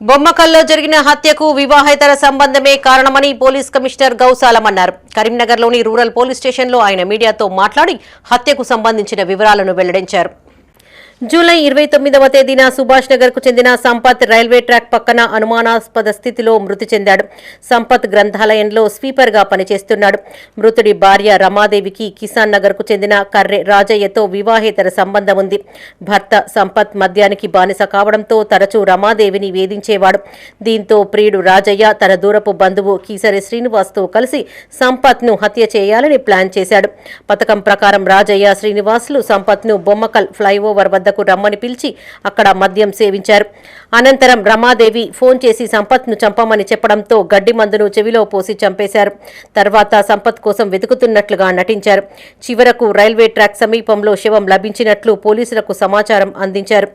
బొమ్మకల్లో జరిగిన హత్యకు వివాహేతర సంబంధమే కారణమని పోలీస్ కమిషనర్ గౌసాలం అన్నారు కరీంనగర్లోని రూరల్ పోలీస్ స్టేషన్లో ఆయన మీడియాతో మాట్లాడి హత్యకు సంబంధించిన వివరాలను వెల్లడించారు. జూలై ఇరవై తొమ్మిదవ తేదీన సుభాష్ నగర్కు చెందిన సంపత్ రైల్వే ట్రాక్ పక్కన అనుమానాస్పద స్థితిలో మృతి చెందాడు. సంపత్ గ్రంథాలయంలో స్వీపర్గా పనిచేస్తున్నాడు. మృతుడి భార్య రమాదేవికి కిసాన్ నగర్కు చెందిన కర్రె రాజయ్యతో వివాహేతర సంబంధం ఉంది. భర్త సంపత్ మద్యానికి బానిస కావడంతో తరచూ రమాదేవిని వేధించేవాడు. దీంతో ప్రియుడు రాజయ్య తన దూరపు బంధువు కీసరి శ్రీనివాస్తో కలిసి సంపత్ను హత్య చేయాలని ప్లాన్ చేశాడు. పథకం ప్రకారం రాజయ్య శ్రీనివాసులు సంపత్ను బొమ్మకల్ ఫ్లైఓవర్ వద్దకు రమ్మని పిలిచి అక్కడ మద్యం సేవించారు. అనంతరం రమాదేవి ఫోన్ చేసి సంపత్ను చంపమని చెప్పడంతో గడ్డి మందును చెవిలో పోసి చంపేశారు. తర్వాత సంపత్ కోసం వెతుకుతున్నట్లుగా నటించారు. చివరకు రైల్వే ట్రాక్ సమీపంలో శవం లభించినట్లు పోలీసులకు సమాచారం అందించారు.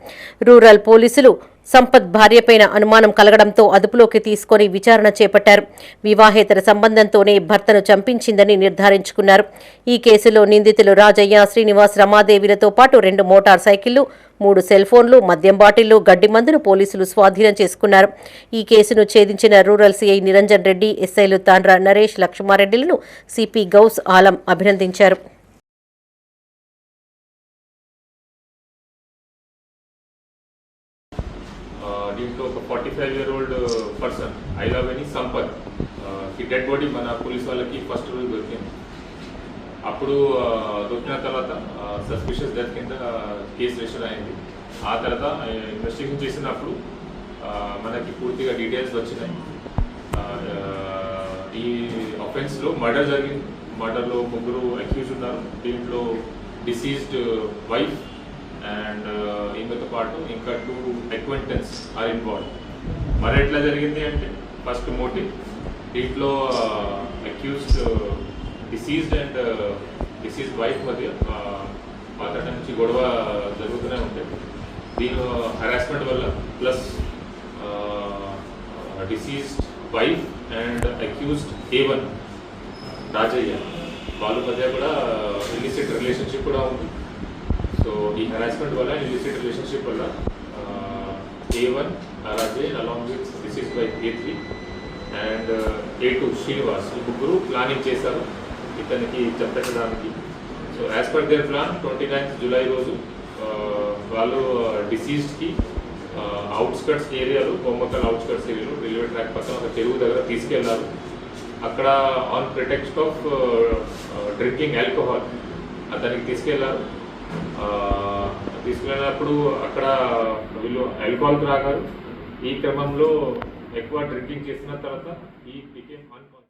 రూరల్ పోలీసులు సంపత్ భార్యపైన అనుమానం కలగడంతో అదుపులోకి తీసుకొని విచారణ చేపట్టారు. వివాహేతర సంబంధంతోనే భర్తను చంపించిందని నిర్ధారించుకున్నారు. ఈ కేసులో నిందితులు రాజయ్య శ్రీనివాస్ రమాదేవిలతో పాటు రెండు మోటార్ సైకిళ్ళు మూడు సెల్ ఫోన్లు మద్యం బాటిళ్ళు గడ్డి మందును పోలీసులు స్వాధీనం చేసుకున్నారు. ఈ కేసును ఛేదించిన రూరల్ సీఐ నిరంజన్ రెడ్డి ఎస్ఐలు తాండ్ర నరేష్ లక్ష్మారెడ్డిలను సిపి గౌస్ ఆలం అభినందించారు. దీంట్లో ఒక forty five year old person Ailaveni Sampath ఈ డెడ్ బాడీ మన పోలీస్ వాళ్ళకి ఫస్ట్ రోజు దొరికింది. అప్పుడు uh, దొరికిన తర్వాత uh, సస్పిషియస్ డెత్ కింద uh, కేసు రిజిస్టర్ అయింది. ఆ తర్వాత ఇన్వెస్టిగేషన్ చేసినప్పుడు మనకి పూర్తిగా డీటెయిల్స్ వచ్చినాయి. ఈ అఫెన్స్లో మర్డర్ జరిగింది. మర్డర్లో ముగ్గురు అక్యూజ్ ఉన్నారు. దీంట్లో డిసీజ్డ్ వైఫ్ అండ్ uh, ఈమెతో పాటు ఇంకా టూ అక్వెంటెన్స్ ఆర్ ఇన్వాల్వ్ మరి ఎట్లా జరిగింది అంటే ఫస్ట్ మోటివ్ దీంట్లో accused deceased and deceased wife మధ్య uh, పాత నుంచి గొడవ జరుగుతూనే ఉంటాయి. దీని హరాస్మెంట్ వల్ల plus deceased wife and accused A one Rajaiah. వాళ్ళ మధ్య కూడా uh, ఇల్లిసిట్ రిలేషన్షిప్ కూడా ఉంది. సో ఈ హెరాస్మెంట్ వల్ల ఇల్లిసిట్ రిలేషన్షిప్ వల్ల ఏ వన్ అలాగే along with deceased by A three and A two Srinivas ఈ ముగ్గురు ప్లానింగ్ చేశారు ఇతనికి చంపించడానికి so as per their plan twenty ninth July రోజు వాళ్ళు డిసీజ్డ్కి అవుట్స్కట్స్ ఏరియాలో బొమ్మకల్ అవుట్స్కట్స్ ఏరియాలో రైల్వే ట్రాక్ పక్కన ఒక చెరువు దగ్గర తీసుకెళ్ళారు. అక్కడ on pretext of drinking alcohol అతనికి తీసుకెళ్ళారు. తీసుకునేటప్పుడు అక్కడ వీళ్ళు ఆల్కహాల్కి రాగారు ఈ క్రమంలో ఎక్కువ డ్రింకింగ్ చేసిన తర్వాత ఈ బికేమ్